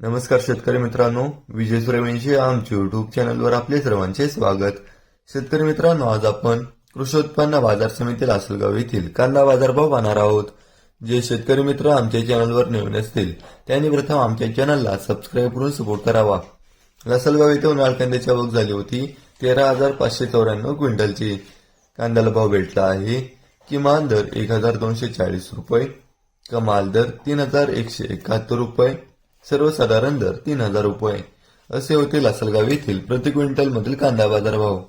नमस्कार शेतकरी मित्रांनो विजय सुरेवंशी आमच्या युट्यूब चॅनलवर आपले सर्वांचे स्वागत. शेतकरी मित्रांनो आज आपण कृषी उत्पन्न बाजार समिती लासलगाव येथील कांदा बाजारभाव पाहणार आहोत. जे शेतकरी मित्र आमच्या चॅनलवर नवीन असतील त्यांनी प्रथम आमच्या चॅनलला सबस्क्राईब करून सपोर्ट करावा. लासलगाव येथे उन्हाळ कांद्याची आवक झाली होती तेरा हजार पाचशे चौऱ्याण्णव क्विंटलची. कांद्याला भाव भेटला आहे किमान दर एक हजार दोनशे चाळीस रुपये कमाल दर तीन हजार एकशे एकाहत्तर रुपये सर्वसाधारण दर तीन हजार रुपये. असे होते लासलगाव येथील प्रति क्विंटल मधील कांदा बाजार भाव